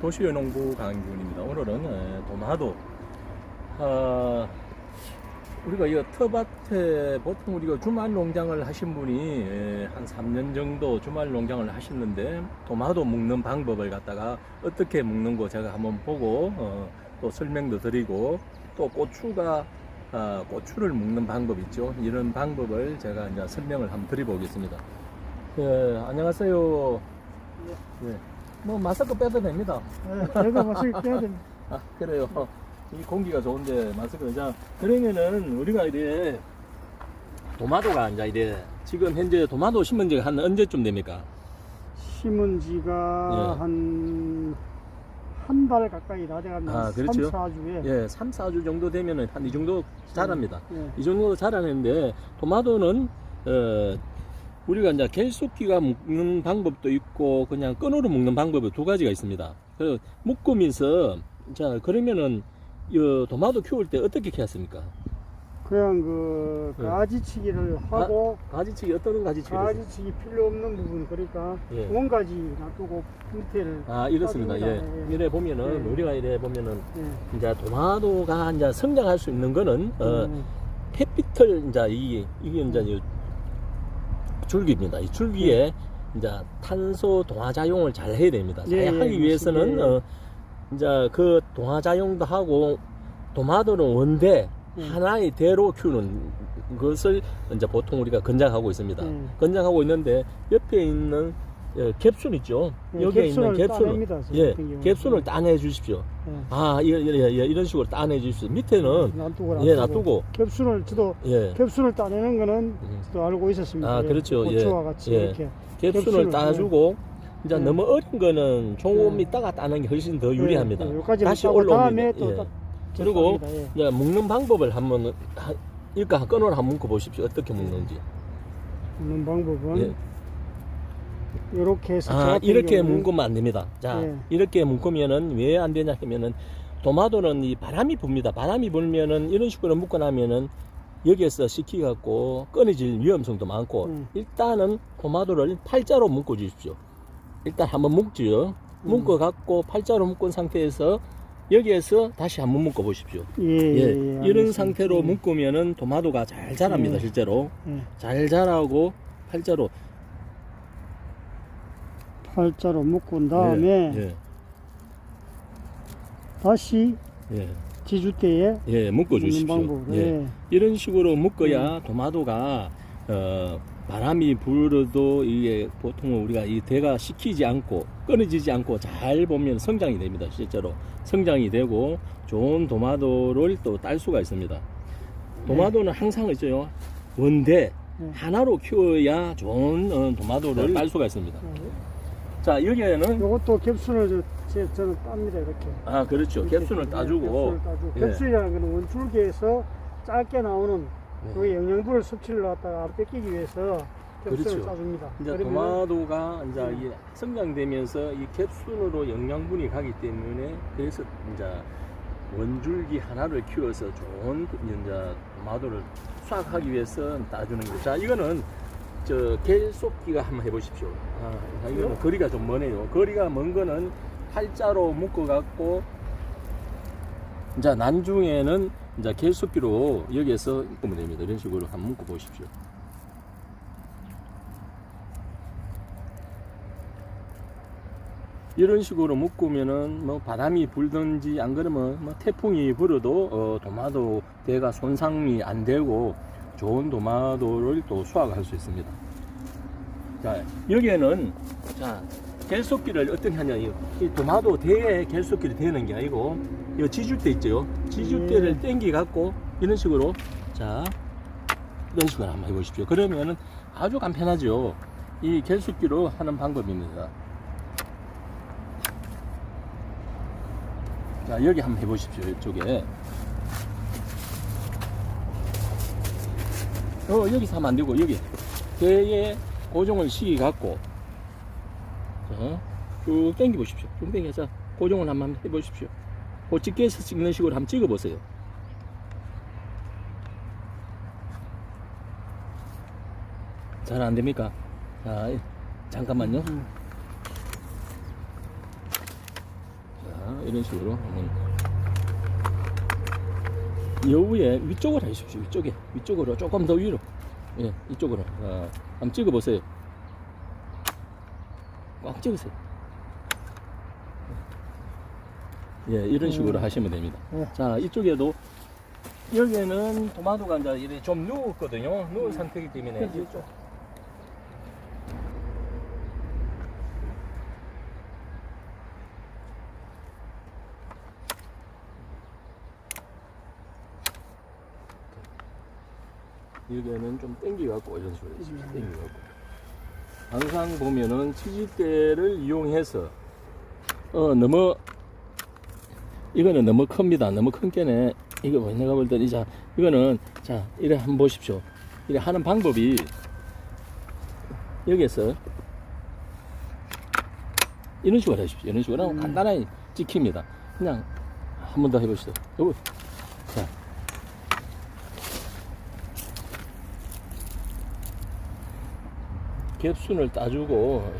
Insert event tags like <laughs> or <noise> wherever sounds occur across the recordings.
도시농부 강균입니다. 오늘은 에, 도마도 아, 우리가 이 텃밭에 보통 우리가 주말 농장을 하신 분이 에, 한 3년 정도 주말 농장을 하셨는데 도마도 묶는 방법을 갖다가 어떻게 묶는 거 제가 한번 보고 어, 또 설명도 드리고 또 고추가 아, 고추를 묶는 방법 있죠. 이런 방법을 제가 이제 설명을 한번 드려보겠습니다. 예, 안녕하세요. 예. 뭐 마스크 빼도 됩니다. 네, 제가 마스크 빼야 됩니다. <laughs> 아, 그래요. 이 공기가 좋은데 마스크. 자, 그러면은 우리가 이제 도마도가 이제 이래 지금 현재 도마도 심은 지가 한 언제쯤 됩니까? 심은 지가 예. 한, 한 달 가까이 다 돼갑니다. 아, 그렇죠. 3, 4주에. 예, 3, 4주 정도 되면은 한 이 정도 자랍니다. 예. 이 정도 자라는데 도마도는 어 우리가 이제 갤속기가 묶는 방법도 있고 그냥 끈으로 묶는 방법이 두 가지가 있습니다. 그 묶으면서 자 그러면은 이 도마도 키울 때 어떻게 키웠습니까? 그냥 그 예. 가지치기를 하고 가 지치기 어떤 가지치기를 했어요? 가지치기 필요 없는 부분 그러니까 예. 원가지 놔두고 밑에를 아 이렇습니다. 예. 예. 이래 보면은 예. 우리가 이래 보면은 예. 이제 도마도가 이제 성장할 수 있는 거는 어 음, 햇빛을 이제 이게 이게 이제 이 줄기입니다. 이 줄기에 이제 탄소 동화작용을 잘 해야 됩니다. 잘 예, 예, 하기 위해서는. 어 이제 그 동화작용도 하고 도마도는 원대 예. 하나의 대로 키우는 것을 이제 보통 우리가 권장하고 있습니다. 예. 권장하고 있는데 옆에 있는 어, 캡순 있죠. 예, 여기에 있는 캡순을 따냅니다, 저 예, 같은 경우는. 캡순을 따내 주십시오. 예. 아, 이- 이- 이- 이- 이런 식으로 따내 주십시오. 밑에는 놔두고 예, 놔두고 캡순을 저도 예. 캡순을 따내는 거는 음. 저도 알고 있었습니다. 아, 예. 그렇죠. 예. 고추와 같이 예. 이렇게 캡순을 캡슐을, 따주고 이제 네. 너무 어린 거는 조금 네. 있다가 따는 게 훨씬 더 유리합니다. 예, 예, 여기까지 다시 따고 올라옵니다. 다음에 또 예. 딱 그리고 접합니다. 예. 이제 묶는 방법을 한번 하- 일까 끈으로 한번 묶어 보십시오. 어떻게 묶는지. 묶는 방법은 예. 이렇게 해서 저 아, 이렇게 경우는 묶으면 안 됩니다. 자, 예. 이렇게 묶으면은 왜 안 되냐 하면은 도마도는 이 바람이 붑니다. 바람이 불면은 이런 식으로 묶어 나면은 여기에서 식히 갖고 끊어질 위험성도 많고 음. 일단은 도마도를 팔자로 묶어 주십시오. 일단 한번 묶지요. 음. 묶어 갖고 팔자로 묶은 상태에서 여기에서 다시 한번 묶어 보십시오. 예, 예, 예, 예, 이런 알겠습니다. 상태로 예. 묶으면은 도마도가 잘 자랍니다. 예. 실제로 예. 잘 자라고 팔자로 팔자로 묶은 음, 다음에 예, 다시 예, 지주대에 예, 묶어 주십시오. 방법으로 예. 예. 이런 식으로 음. 묶어야 도마도가 어, 바람이 불어도 이게 보통 우리가 이 대가 식히지 않고 끊어지지 않고 잘 보면 성장이 됩니다. 실제로 성장이 되고 좋은 도마도를 또 딸 수가 있습니다. 도마도는 항상 있죠. 원대 네. 하나로 키워야 좋은 어, 도마도를 딸 수가 있습니다. 자 여기에는 이것도 캡순을 저, 제, 저는 땁니다 이렇게 아 그렇죠. 캡순을 예, 따주고 캡순을 따주고 예. 캡순이라는 거는 원줄기에서 짧게 나오는 네. 그 영양분을 섭취를 갖다가 안 뺏기기 위해서 그렇죠. 짜줍니다 이제 그러면 도마도가 이제 음. 이 성장되면서 이 캡순으로 영양분이 가기 때문에 그래서 이제 원줄기 하나를 키워서 좋은 이제 도마도를 수확하기 위해서 따주는 거죠. 자, 이거는 저 갤속기가 한번 해보십시오. 아, 이거는 이거? 거리가 좀 머네요. 거리가 먼 거는 팔자로 묶어갖고 이제 난중에는 이제 갤속기로 여기에서 묶으면 됩니다. 이런 식으로 한번 묶어 보십시오. 이런 식으로 묶으면은 뭐 바람이 불든지 안 그러면 뭐 태풍이 불어도 어, 도마도 대가 손상이 안 되고 좋은 도마도를 또 수확할 수 있습니다. 자 여기에는 자 갤속기를 어떻게 하냐 이, 이 도마도 대에 갤속기를 대는 게 아니고 이 지주대 있죠 지주대를 예. 땡기 갖고 이런 식으로 자 이런 식으로 한번 해보십시오. 그러면은 아주 간편하죠. 이 갤속기로 하는 방법입니다. 자, 여기 한번 해보십시오. 이쪽에. 어, 여기서 하면 안 되고, 여기. 배에 고정을 시켜갖고, 자, 쭉 당겨보십시오. 쭉 당겨서 고정을 한번 해보십시오. 그 집게에서 찍는 식으로 한번 찍어보세요. 잘 안 됩니까? 자, 잠깐만요. 음. 이런 식으로 한번 여우의 위쪽으로 해주십시오. 위쪽에 위쪽으로 조금 더 위로. 예, 이쪽으로. 아, 한번 찍어보세요. 꽉 찍으세요. 예, 이런 식으로 음. 하시면 됩니다. 예. 자, 이쪽에도 여기에는 토마토가 이제 이렇게 좀 누웠거든요. 누운 상태이기 때문에 그렇죠. 이쪽. 여기에는 좀 땡겨갖고 이런 식으로. 음. 땡겨갖고. 항상 보면은 치즈대를 이용해서 어 너무 이거는 너무 큽니다. 너무 큰 게네. 이거 뭐 내가 볼 때는 자 이거는 자 이래 한번 보십시오. 이래 하는 방법이 여기에서 이런 식으로 해주십시오. 이런 식으로 음. 간단하게 찍힙니다. 그냥 한 번 더 해보시죠. 요거 자 갭순을 따주고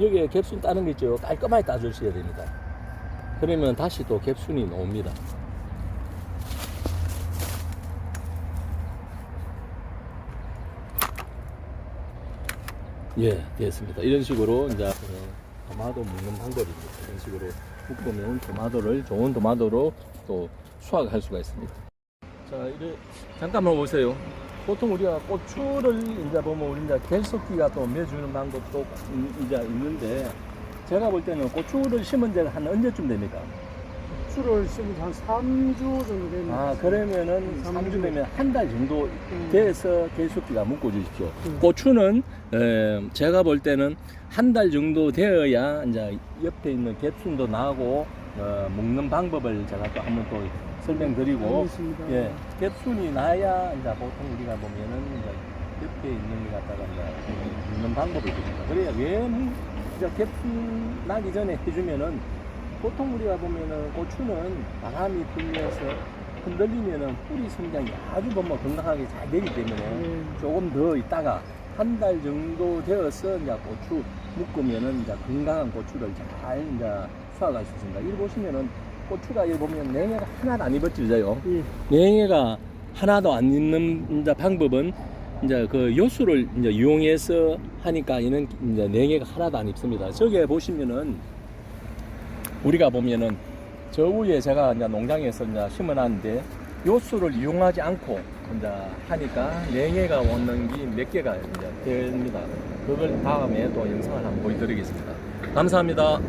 여기에 갭순 따는 게 있죠. 깔끔하게 따주셔야 됩니다. 그러면 다시 또 갭순이 나옵니다. 예, 됐습니다. 이런 식으로 이제 그 토마토 묶는 방법입니다. 이런 식으로 묶으면 토마토를 좋은 토마토로 또 수확할 수가 있습니다. 자, 이래 잠깐만 보세요. 보통 우리가 고추를 이제 보면 우리 이제 결석기가 또 매주는 방법도 이제 있는데 제가 볼 때는 고추를 심은 지가 한 언제쯤 됩니까? 수를 심은 지한 3주 정도 됐는데. 아 그러면은 삼 3주 주. 되면 한 달 정도 음. 돼서 계속기가 묶어 주십시오. 음. 고추는 에, 제가 볼 때는 한 달 정도 되어야 이제 옆에 있는 갭순도 나고 어, 묶는 방법을 제가 또 한번 또 설명드리고 알겠습니다. 예 갭순이 나야 이제 보통 우리가 보면은 이제 옆에 있는 거 갖다가 이제 묶는 방법을 줍니다. 그래야 왜 이제 갭순 나기 전에 해주면은 보통 우리가 보면은 고추는 바람이 불면서 흔들리면은 뿌리 성장이 아주 보면 건강하게 잘 되기 때문에 예. 조금 더 있다가 한 달 정도 되어서 이제 고추 묶으면은 이제 건강한 고추를 잘 이제 수확할 수 있습니다. 여기 보시면은 고추가 여기 보면 냉해가 하나도 안 입어질져요. 예. 냉해가 하나도 안 입는 이제 방법은 이제 그 요수를 이제 이용해서 하니까 이는 이제 냉해가 하나도 안 입습니다. 저기에 보시면은 우리가 보면은 저 위에 제가 이제 농장에서 이제 심어놨는데 요수를 이용하지 않고 이제 하니까 냉해가 오는 게 몇 개가 이제 됩니다. 그걸 다음에 또 영상을 한번 보여드리겠습니다. 감사합니다.